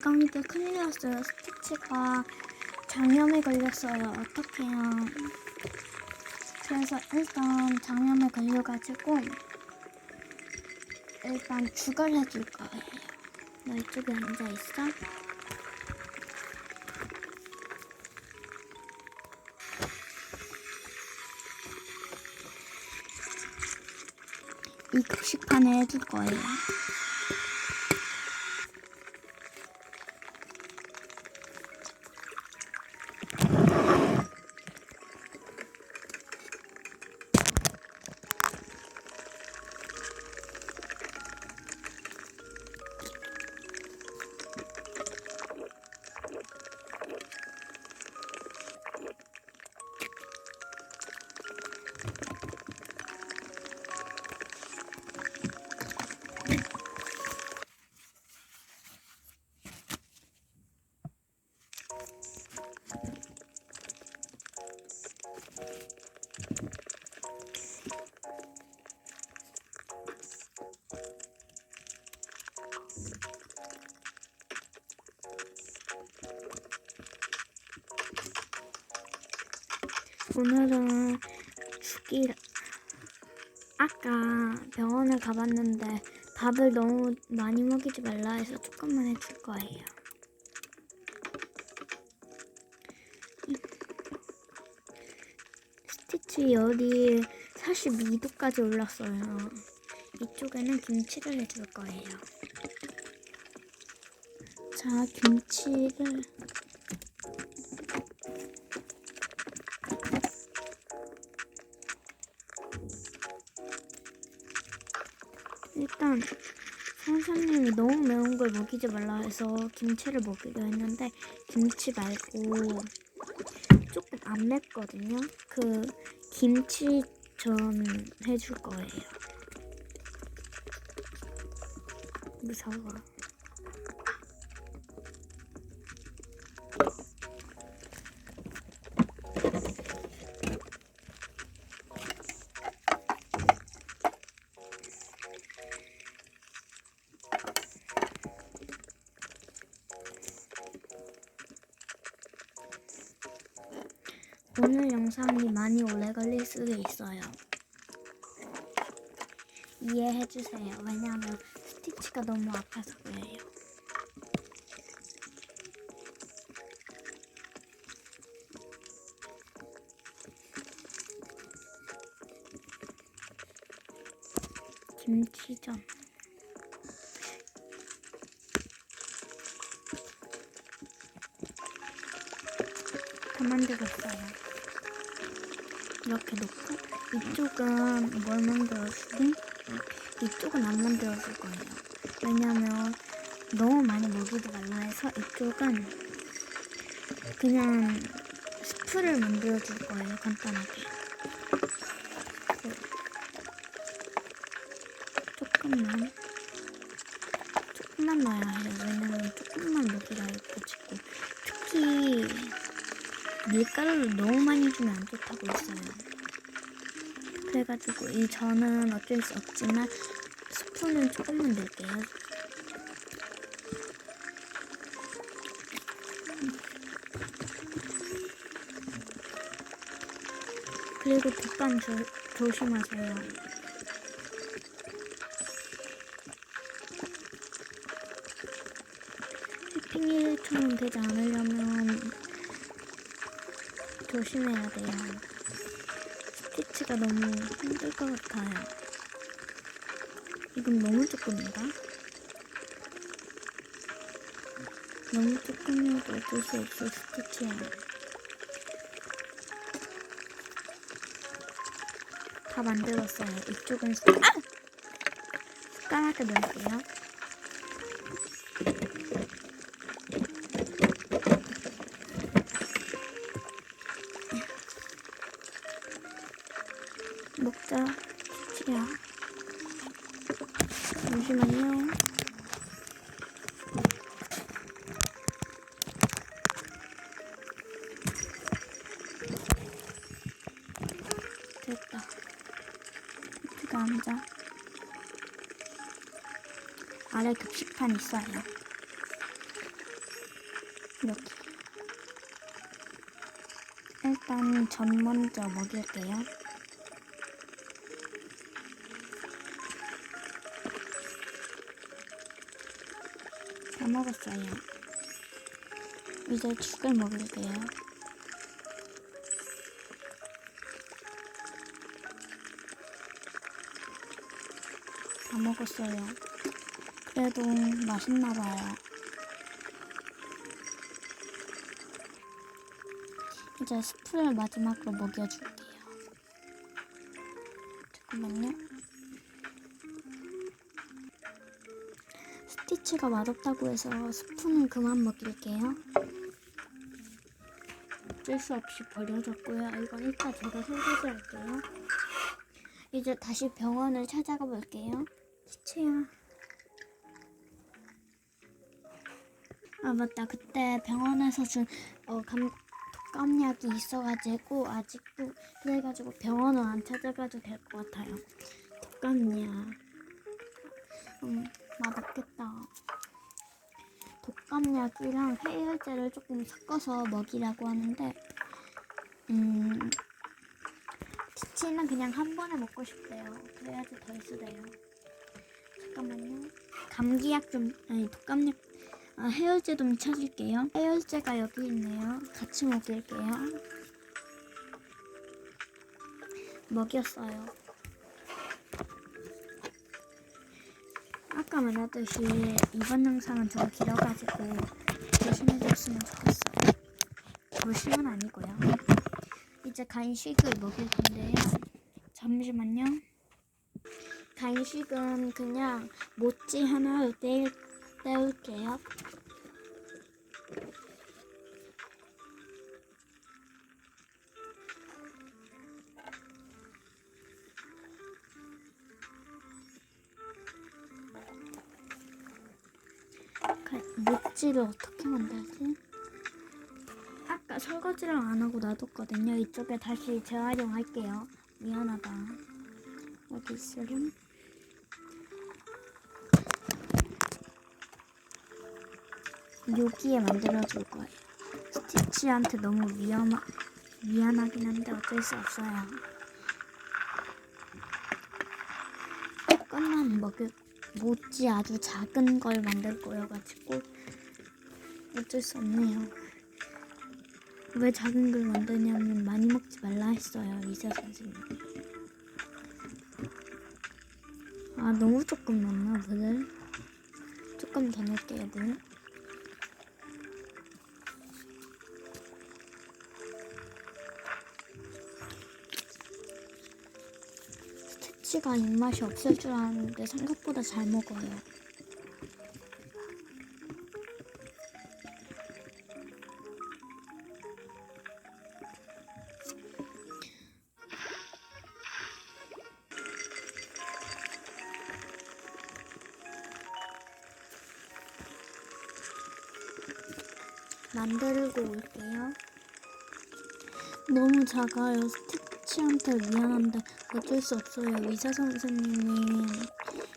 강이게 큰일 났어요. 스티치가 장염에 걸렸어요. 어떡해요. 그래서 일단 장염에 걸려가지고 일단 죽을 해줄 거예요. 너 이쪽에 앉아있어. 이 급식판에 해줄 거예요. 오늘은 죽이 아까 병원을 가봤는데 밥을 너무 많이 먹이지 말라 해서 조금만 해줄 거예요. 스티치 열이 42도까지 올랐어요. 이쪽에는 김치를 해줄 거예요. 자, 김치를 걸 먹이지 말라 해서 김치를 먹이려 했는데 김치 말고 조금 안 맵거든요. 그 김치 전 해줄 거예요. 무서워. 영상이 많이 오래 걸릴 수도 있어요. 이해해주세요. 왜냐하면 스티치가 너무 아파서 그래요. 김치전. 다 만들었어요. 이렇게 놓고 이쪽은 뭘 만들어주지? 이쪽은 안 만들어줄 거예요. 왜냐면 너무 많이 먹이지 말라 해서 이쪽은 그냥 스프를 만들어줄 거예요. 간단하게. 그 조금만 조금만 넣어야 해요. 왜냐면 조금만 먹이라 예뻐 밀가루를 너무 많이 주면 안 좋다고 했어요. 그래가지고 이 저는 어쩔 수 없지만 스푼은 조금만 넣을게요. 그리고 뒷반 조, 조심하세요. 해핑일처럼 되지 않으려면 조심해야 돼요. 스티치가 너무 힘들 것 같아요. 이건 너무 조금인가? 너무 조금이어도 어쩔 수 없어 스티치야. 다 만들었어요. 이쪽은 스... 아! 숟가락을 넣을게요. 야. 잠시만요. 됐다. 이트가 앉아. 아래 급식판 있어요. 여기. 일단 전 먼저 먹일게요. 다 먹었어요. 이제 죽을 먹을게요. 다 먹었어요. 그래도 맛있나 봐요. 이제 스프를 마지막으로 먹여줄게요. 잠깐만요. 스티치가 맛없다고 해서 스프는 그만 먹일게요. 어쩔 수 없이 버려졌고요. 이건 일단 제가 설거지 할게요. 이제 다시 병원을 찾아가 볼게요. 시체야. 아 맞다. 그때 병원에서 준 어, 감, 독감약이 있어가지고 아직도 그래가지고 병원은 안 찾아가도 될 것 같아요. 독감약. 음 맛없겠다. 독감약이랑 해열제를 조금 섞어서 먹이라고 하는데 음 치치는 그냥 한 번에 먹고 싶대요. 그래야지 덜 쓰대요. 잠깐만요. 감기약 좀 아니 독감약 아, 해열제 좀 찾을게요. 해열제가 여기 있네요. 같이 먹일게요. 먹였어요. 아까 말했듯이 이번 영상은 좀 길어가지고 조심해줬으면 좋겠어요. 조심은 아니고요. 이제 간식을 먹일 건데요. 잠시만요. 간식은 그냥 모찌 하나로 떼, 떼울게요. 모찌를 어떻게 만들지? 아까 설거지를 안 하고 놔뒀거든요. 이쪽에 다시 재활용할게요. 미안하다. 어디 있으렴? 여기에 만들어줄 거예요. 스티치한테 너무 위험하, 미안하긴 한데 어쩔 수 없어요. 조금만 먹을, 모찌 아주 작은 걸 만들 거여가지고 어쩔 수 없네요. 왜 작은 걸 만드냐면 많이 먹지 말라 했어요 의사 선생님. 아 너무 조금 넣나 물을? 조금 더 넣을게요 물. 스티치가 입맛이 없을 줄 알았는데 생각보다 잘 먹어요. 만들고 올게요. 너무 작아요. 스티치한테 미안한데 어쩔 수 없어요. 의사 선생님이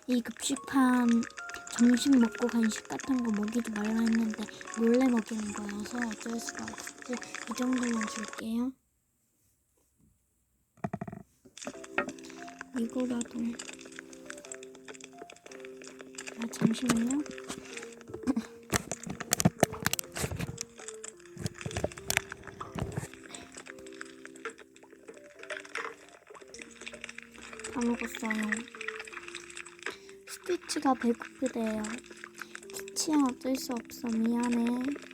이 급식판 점심 먹고 간식 같은 거 먹이지 말라 했는데 몰래 먹이는 거여서 어쩔 수가 없지. 이 정도만 줄게요. 이거라도. 아, 잠시만요. 먹었어요. 스티치가 배고프대요. 키치야 어쩔 수 없어 미안해.